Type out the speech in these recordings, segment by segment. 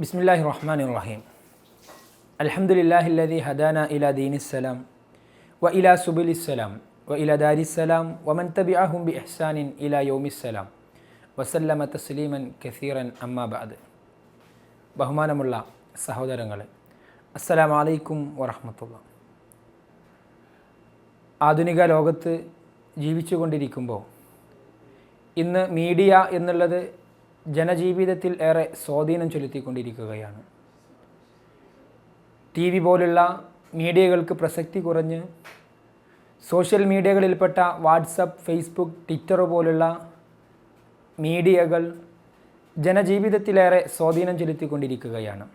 بسم الله الرحمن الرحيم الحمد لله الذي هدانا إلى دين السلام وإلى سبل السلام وإلى دار السلام ومن تبعهم بإحسان إلى يوم السلام وسلم تسليما كثيرا أما بعد ബഹുമാനമുള്ള സഹോദരങ്ങളെ അസ്സലാമു അലൈക്കും വറഹമത്തുള്ള ആധുനിക ലോകത്ത് ജീവിച്ചുകൊണ്ടിരിക്കുമ്പോൾ ഇന്ന് മീഡിയ എന്നുള്ളത് ജനജീവിതത്തിൽ ഏറെ സ്വാധീനം ചെലുത്തിക്കൊണ്ടിരിക്കുകയാണ്. ടി വി പോലുള്ള മീഡിയകൾക്ക് പ്രസക്തി കുറഞ്ഞ് സോഷ്യൽ മീഡിയകളിൽപ്പെട്ട വാട്സപ്പ് ഫേസ്ബുക്ക് ട്വിറ്റർ പോലുള്ള മീഡിയകൾ ജനജീവിതത്തിലേറെ സ്വാധീനം ചെലുത്തിക്കൊണ്ടിരിക്കുകയാണ്.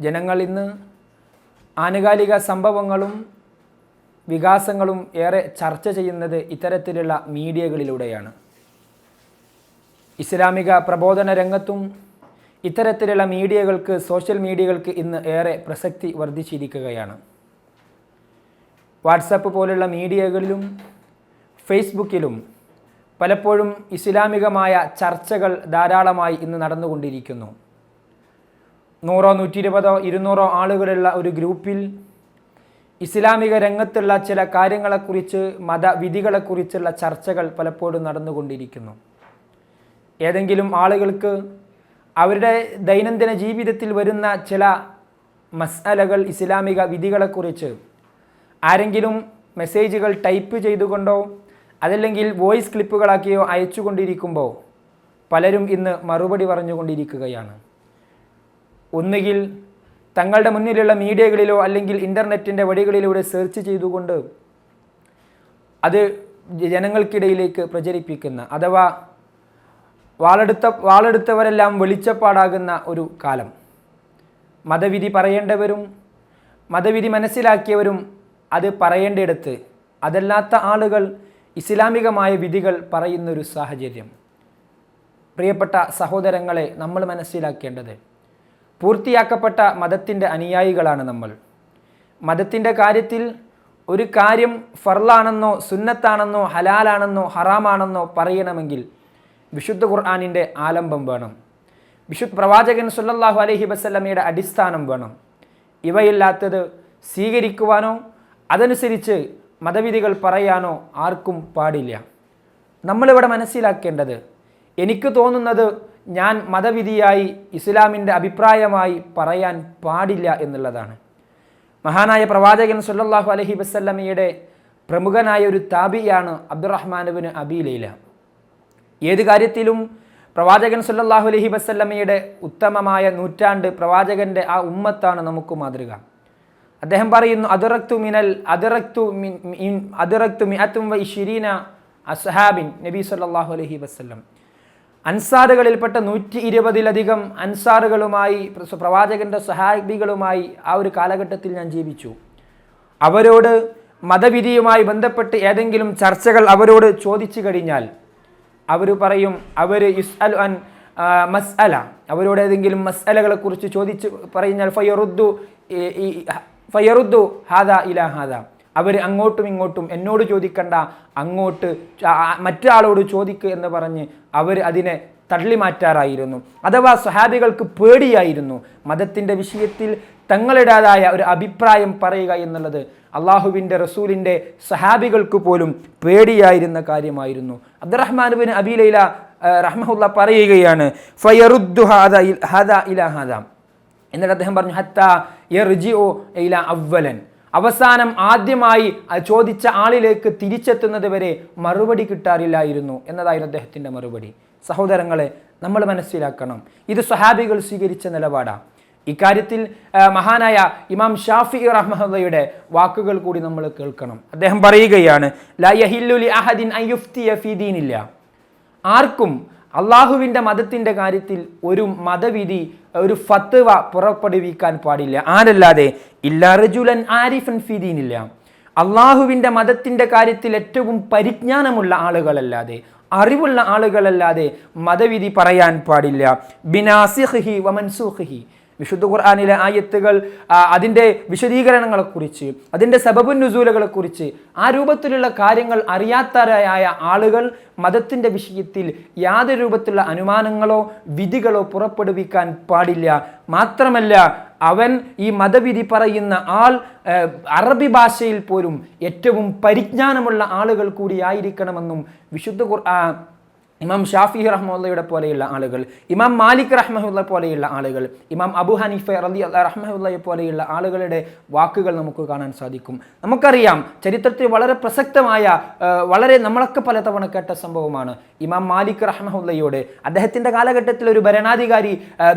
ജനങ്ങൾ ഇന്ന് ആനുകാലിക സംഭവങ്ങളും വികാസങ്ങളും ഏറെ ചർച്ച ചെയ്യുന്നത് ഇത്തരത്തിലുള്ള മീഡിയകളിലൂടെയാണ്. ഇസ്ലാമിക പ്രബോധന രംഗത്തും ഇത്തരത്തിലുള്ള മീഡിയകൾക്ക് സോഷ്യൽ മീഡിയകൾക്ക് ഇന്ന് ഏറെ പ്രസക്തി വർദ്ധിച്ചിരിക്കുകയാണ്. വാട്സപ്പ് പോലുള്ള മീഡിയകളിലും ഫേസ്ബുക്കിലും പലപ്പോഴും ഇസ്ലാമികമായ ചർച്ചകൾ ധാരാളമായി ഇന്ന് നടന്നുകൊണ്ടിരിക്കുന്നു. നൂറോ നൂറ്റി ഇരുപതോ ഇരുന്നൂറോ ആളുകളുള്ള ഒരു ഗ്രൂപ്പിൽ ഇസ്ലാമിക രംഗത്തുള്ള ചില കാര്യങ്ങളെക്കുറിച്ച് മതവിധികളെക്കുറിച്ചുള്ള ചർച്ചകൾ പലപ്പോഴും നടന്നുകൊണ്ടിരിക്കുന്നു. ഏതെങ്കിലും ആളുകൾക്ക് അവരുടെ ദൈനംദിന ജീവിതത്തിൽ വരുന്ന ചില മസാലകൾ ഇസ്ലാമിക വിധികളെക്കുറിച്ച് ആരെങ്കിലും മെസ്സേജുകൾ ടൈപ്പ് ചെയ്തുകൊണ്ടോ അതല്ലെങ്കിൽ വോയിസ് ക്ലിപ്പുകളാക്കിയോ അയച്ചുകൊണ്ടിരിക്കുമ്പോൾ പലരും ഇന്ന് മറുപടി പറഞ്ഞുകൊണ്ടിരിക്കുകയാണ്. ഒന്നുകിൽ തങ്ങളുടെ മുന്നിലുള്ള മീഡിയകളിലോ അല്ലെങ്കിൽ ഇന്റർനെറ്റിന്റെ വഴികളിലൂടെ സെർച്ച് ചെയ്തുകൊണ്ട് അത് ജനങ്ങൾക്കിടയിലേക്ക് പ്രചരിപ്പിക്കുന്ന അഥവാ വാളെടുത്ത വാളെടുത്തവരെല്ലാം വെളിച്ചപ്പാടാകുന്ന ഒരു കാലം. മതവിധി പറയേണ്ടവരും മതവിധി മനസ്സിലാക്കിയവരും അത് പറയേണ്ടിടത്ത് അതല്ലാത്ത ആളുകൾ ഇസ്ലാമികമായ വിധികൾ പറയുന്നൊരു സാഹചര്യം. പ്രിയപ്പെട്ട സഹോദരങ്ങളെ നമ്മൾ മനസ്സിലാക്കേണ്ടത് പൂർത്തിയാക്കപ്പെട്ട മതത്തിന്റെ അനുയായികളാണ് നമ്മൾ. മതത്തിന്റെ കാര്യത്തിൽ ഒരു കാര്യം ഫർലാണെന്നോ സുന്നത്താണെന്നോ ഹലാലാണെന്നോ ഹറാമാണെന്നോ പറയണമെങ്കിൽ വിശുദ്ധ ഖുർആാനിന്റെ ആലംബം വേണം. വിശുദ്ധ പ്രവാചകൻ സുല്ലാഹു അലഹി വസ്ലമയുടെ അടിസ്ഥാനം വേണം. ഇവയില്ലാത്തത് സ്വീകരിക്കുവാനോ അതനുസരിച്ച് മതവിധികൾ പറയാനോ ആർക്കും പാടില്ല. നമ്മളിവിടെ മനസ്സിലാക്കേണ്ടത് എനിക്ക് തോന്നുന്നത് ഞാൻ മതവിധിയായി ഇസ്ലാമിന്റെ അഭിപ്രായമായി പറയാൻ പാടില്ല എന്നുള്ളതാണ്. മഹാനായ പ്രവാചകൻ സുല്ലാഹു അലഹി വസ്ല്ലമയുടെ പ്രമുഖനായ ഒരു താബിയാണ് അബ്ദുറഹ്മാനുവിന് അബീലയില ഏത് കാര്യത്തിലും പ്രവാചകൻ സുല്ലാഹു അലഹി വസ്ല്ലമ്മയുടെ ഉത്തമമായ നൂറ്റാണ്ട് പ്രവാചകന്റെ ആ ഉമ്മത്താണ് നമുക്ക് മാതൃക. അദ്ദേഹം പറയുന്നു അതിറക്തു മിനൽ അതിറക്തു അതിറക്തു മിഅത്തും വൈ ഷിരീന അസ്ഹാബിൻ നബി സല്ലാഹു അലഹി വസ്ല്ലം. അൻസാറുകളിൽപ്പെട്ട നൂറ്റി ഇരുപതിലധികം അൻസാറുകളുമായി പ്രവാചകന്റെ സഹാബികളുമായി ആ ഒരു കാലഘട്ടത്തിൽ ഞാൻ ജീവിച്ചു. അവരോട് മതവിധിയുമായി ബന്ധപ്പെട്ട് ഏതെങ്കിലും ചർച്ചകൾ അവരോട് ചോദിച്ചു കഴിഞ്ഞാൽ അവർ പറയും അവർ യുസ് അൽ അൻ മസ്അല. അവരോട് ഏതെങ്കിലും മസ്അലകളെ കുറിച്ച് ചോദിച്ച് പറഞ്ഞാൽ ഫയറുദ്ദു ഫയറുദ്ദു ഹാദ ഇല ഹാദ. അവർ അങ്ങോട്ടും ഇങ്ങോട്ടും എന്നോട് ചോദിക്കണ്ട അങ്ങോട്ട് മറ്റൊരാളോട് ചോദിക്കുക എന്ന് പറഞ്ഞ് അവർ അതിനെ തള്ളി മാറ്റാറായിരുന്നു അഥവാ സ്വഹാബികൾക്ക് പേടിയായിരുന്നു. മതത്തിന്റെ വിഷയത്തിൽ തങ്ങളുടേതായ ഒരു അഭിപ്രായം പറയുക എന്നുള്ളത് അള്ളാഹുവിന്റെ റസൂലിന്റെ സഹാബികൾക്ക് പോലും പേടിയായിരുന്ന കാര്യമായിരുന്നു. അബ്ദുറഹ്മാൻ ബിൻ അബീലൈല റഹ്മുല്ല പറയുകയാണ് ഫയറുദ്ദു ഹാദ ഹാദ ഇല ഹാദ. എന്നിട്ട് അദ്ദേഹം പറഞ്ഞു ഹത്ത യർജിഒ ഇല അവലൻ അവസാനം ആദ്യമായി ചോദിച്ച ആളിലേക്ക് തിരിച്ചെത്തുന്നത് വരെ മറുപടി കിട്ടാറില്ലായിരുന്നു എന്നതായിരുന്നു അദ്ദേഹത്തിന്റെ മറുപടി. സഹോദരങ്ങളെ നമ്മൾ മനസ്സിലാക്കണം. ഇത് സഹാബികൾ സ്വീകരിച്ച നിലപാടാണ് ഇക്കാര്യത്തിൽ മഹാനായ ഇമാം ഷാഫി റഹ്മയുടെ വാക്കുകൾ കൂടി നമ്മൾ കേൾക്കണം. അദ്ദേഹം പറയുകയാണ് ആർക്കും അള്ളാഹുവിന്റെ മതത്തിന്റെ കാര്യത്തിൽ ഒരു മതവിധി ഒരു ഫത്വ പുറപ്പെടുവിക്കാൻ പാടില്ല. ആരല്ലാതെ? ഇല്ലാറജുലൻ ആരിഫൻ ഫിദീനില്ല അള്ളാഹുവിന്റെ മതത്തിന്റെ കാര്യത്തിൽ ഏറ്റവും പരിജ്ഞാനമുള്ള ആളുകളല്ലാതെ അറിവുള്ള ആളുകളല്ലാതെ മതവിധി പറയാൻ പാടില്ല. ബിനാസിഹി വമൻസൂഹി വിശുദ്ധ ഖുർആാനിലെ ആയത്തുകൾ അതിന്റെ വിശദീകരണങ്ങളെക്കുറിച്ച് അതിന്റെ സബബുൻ നുസൂലുകളെക്കുറിച്ച് ആ രൂപത്തിലുള്ള കാര്യങ്ങൾ അറിയാത്തവരായ ആളുകൾ മതത്തിന്റെ വിഷയത്തിൽ യാതൊരു രൂപത്തിലുള്ള അനുമാനങ്ങളോ വിധികളോ പുറപ്പെടുവിക്കാൻ പാടില്ല. മാത്രമല്ല അവൻ ഈ മതവിധി പറയുന്ന ആൾ അറബി ഭാഷയിൽ പോലും ഏറ്റവും പരിജ്ഞാനമുള്ള ആളുകൾ കൂടിയായിരിക്കണമെന്നും വിശുദ്ധ ഖുർആൻ ഇമാം ഷാഫി റഹ്മുള്ളയുടെ പോലെയുള്ള ആളുകൾ ഇമാം മാലിക് റഹ്മുള്ള പോലെയുള്ള ആളുകൾ ഇമാം അബു ഹനീഫ റലി റഹ്മുള്ളയെ പോലെയുള്ള ആളുകളുടെ വാക്കുകൾ നമുക്ക് കാണാൻ സാധിക്കും. നമുക്കറിയാം ചരിത്രത്തിൽ വളരെ പ്രസക്തമായ വളരെ നമ്മളൊക്കെ പലതവണ കേട്ട സംഭവമാണ്. ഇമാം മാലിക് റഹ്മുള്ളയോട് അദ്ദേഹത്തിന്റെ കാലഘട്ടത്തിൽ ഒരു ഭരണാധികാരി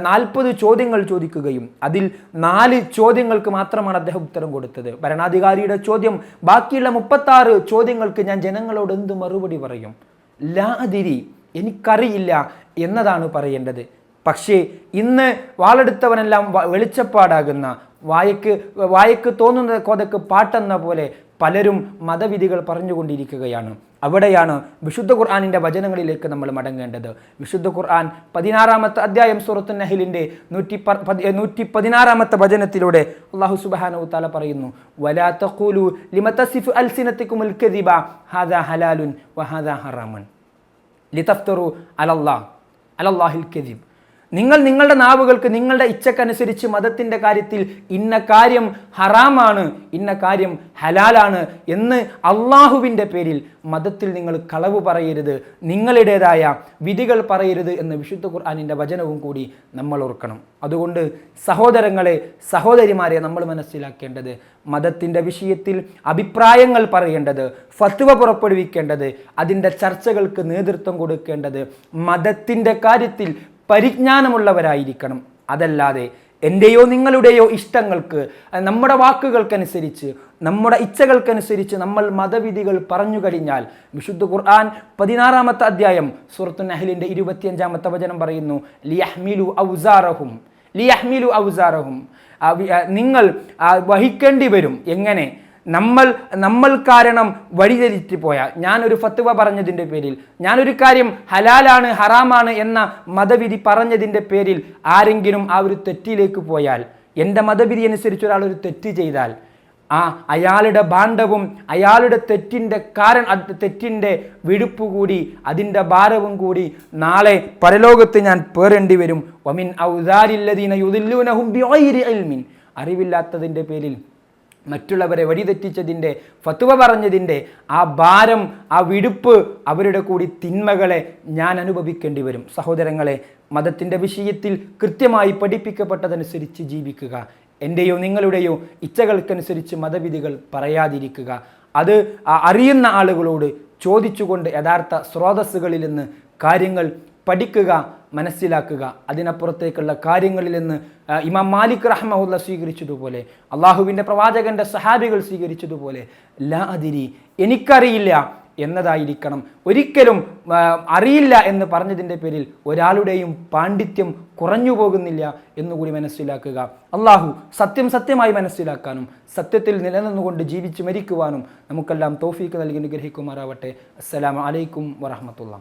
നാൽപ്പത് ചോദ്യങ്ങൾ ചോദിക്കുകയും അതിൽ നാല് ചോദ്യങ്ങൾക്ക് മാത്രമാണ് അദ്ദേഹം ഉത്തരം കൊടുത്തത്. ഭരണാധികാരിയുടെ ചോദ്യം ബാക്കിയുള്ള മുപ്പത്താറ് ചോദ്യങ്ങൾക്ക് ഞാൻ ജനങ്ങളോട് എന്ത് മറുപടി പറയും? ലാതിരി എനിക്കറിയില്ല എന്നതാണ് പറയേണ്ടത്. പക്ഷേ ഇന്ന് വാളെടുത്തവനെല്ലാം വെളിച്ചപ്പാടാകുന്ന വായക്ക് വായക്ക് തോന്നുന്ന കൊതക്ക് പാട്ടെന്ന പോലെ പലരും മതവിധികൾ പറഞ്ഞുകൊണ്ടിരിക്കുകയാണ്. അവിടെയാണ് വിശുദ്ധ ഖുർആാനിന്റെ വചനങ്ങളിലേക്ക് നമ്മൾ മടങ്ങേണ്ടത്. വിശുദ്ധ ഖുർആൻ പതിനാറാമത്തെ അധ്യായം സുറത്തു നഹിലിന്റെ നൂറ്റി നൂറ്റി പതിനാറാമത്തെ വചനത്തിലൂടെ അള്ളാഹു സുബാനു താല പറയുന്നു വലാ തഖൂലു ലിമ തസിഫു അൽസിനത്തിക്കുമുൽ കദിബ ഹാദാ ഹലാലുൻ വഹാദാ ഹറാമൻ. ലിതഫ്തറു അലല്ലാ അലല്ലാഹിൽ കദീബ്. നിങ്ങൾ നിങ്ങളുടെ നാവുകൾക്ക് നിങ്ങളുടെ ഇച്ഛക്കനുസരിച്ച് മതത്തിന്റെ കാര്യത്തിൽ ഇന്ന കാര്യം ഹറാമാണ് ഇന്ന കാര്യം ഹലാലാണ് എന്ന് അള്ളാഹുവിന്റെ പേരിൽ മതത്തിൽ നിങ്ങൾ കളവ് പറയരുത് നിങ്ങളുടേതായ വിധികൾ പറയരുത് എന്ന് വിശുദ്ധ ഖുർആാനിന്റെ വചനവും കൂടി നമ്മൾ ഓർക്കണം. അതുകൊണ്ട് സഹോദരങ്ങളെ സഹോദരിമാരെ നമ്മൾ മനസ്സിലാക്കേണ്ടത് മതത്തിന്റെ വിഷയത്തിൽ അഭിപ്രായങ്ങൾ പറയേണ്ടത് ഫത്വ പുറപ്പെടുവിക്കേണ്ടത് അതിന്റെ ചർച്ചകൾക്ക് നേതൃത്വം കൊടുക്കേണ്ടത് മതത്തിന്റെ കാര്യത്തിൽ പരിജ്ഞാനമുള്ളവരായിരിക്കണം. അതല്ലാതെ എന്റെയോ നിങ്ങളുടെയോ ഇഷ്ടങ്ങൾക്ക് നമ്മുടെ വാക്കുകൾക്കനുസരിച്ച് നമ്മുടെ ഇച്ഛകൾക്കനുസരിച്ച് നമ്മൾ മതവിധികൾ പറഞ്ഞു കഴിഞ്ഞാൽ വിശുദ്ധ ഖുർആൻ പതിനാറാമത്തെ അധ്യായം സുഹൃത്തു നഹലിന്റെ ഇരുപത്തിയഞ്ചാമത്തെ വചനം പറയുന്നു ലിയഹ്മിലു ഔസാറഹും ലിയഹ്മിലു ഔസാറഹും. നിങ്ങൾ വഹിക്കേണ്ടി വരും. എങ്ങനെ? നമ്മൾ നമ്മൾ കാരണം വഴിതെറ്റി പോയാൽ ഞാനൊരു ഫത്വ പറഞ്ഞതിന്റെ പേരിൽ ഞാനൊരു കാര്യം ഹലാലാണ് ഹറാമാണ് എന്ന മതവിധി പറഞ്ഞതിന്റെ പേരിൽ ആരെങ്കിലും ആ ഒരു തെറ്റിലേക്ക് പോയാൽ എന്റെ മതവിധി അനുസരിച്ച് ഒരാൾ ഒരു തെറ്റ് ചെയ്താൽ ആ അയാളുടെ ഭാണ്ഡവും അയാളുടെ തെറ്റിന്റെ കാരണം തെറ്റിന്റെ വിടുപ്പ് കൂടി അതിന്റെ ഭാരവും കൂടി നാളെ പരലോകത്ത് ഞാൻ പേറേണ്ടി വരും. ഒമിൻ ഔദാരില്ലദീന യുദില്ലൂനഹും അറിവില്ലാത്തതിന്റെ പേരിൽ മറ്റുള്ളവരെ വഴിതെറ്റിച്ചതിന്റെ ഫത്വ പറഞ്ഞതിന്റെ ആ ഭാരം ആ വിടുപ്പ് അവരുടെ കൂടി തിന്മകളെ ഞാൻ അനുഭവിക്കേണ്ടി വരും. സഹോദരങ്ങളെ മതത്തിന്റെ വിഷയത്തിൽ കൃത്യമായി പഠിപ്പിക്കപ്പെട്ടതനുസരിച്ച് ജീവിക്കുക. എന്റെയോ നിങ്ങളുടെയോ ഇച്ഛകൾക്കനുസരിച്ച് മതവിധികൾ പറയാതിരിക്കുക. അത് അറിയുന്ന ആളുകളോട് ചോദിച്ചുകൊണ്ട് യഥാർത്ഥ സ്രോതസ്സുകളിൽ നിന്ന് കാര്യങ്ങൾ പഠിക്കുക മനസ്സിലാക്കുക. അതിനപ്പുറത്തേക്കുള്ള കാര്യങ്ങളിൽ നിന്ന് ഇമാം മാലിക് റഹ്മുല്ല സ്വീകരിച്ചതുപോലെ അള്ളാഹുവിന്റെ പ്രവാചകന്റെ സഹാബികൾ സ്വീകരിച്ചതുപോലെ ലാ അതിരി എനിക്കറിയില്ല എന്നതായിരിക്കണം. ഒരിക്കലും അറിയില്ല എന്ന് പറഞ്ഞതിന്റെ പേരിൽ ഒരാളുടെയും പാണ്ഡിത്യം കുറഞ്ഞു പോകുന്നില്ല എന്നുകൂടി മനസ്സിലാക്കുക. അള്ളാഹു സത്യം സത്യമായി മനസ്സിലാക്കാനും സത്യത്തിൽ നിലനിന്നുകൊണ്ട് ജീവിച്ച് മരിക്കുവാനും നമുക്കെല്ലാം തോഫീക്ക് നൽകി അനുഗ്രഹിക്കുമാറാവട്ടെ. അസ്സലാമു അലൈക്കും വറഹമത്തുള്ള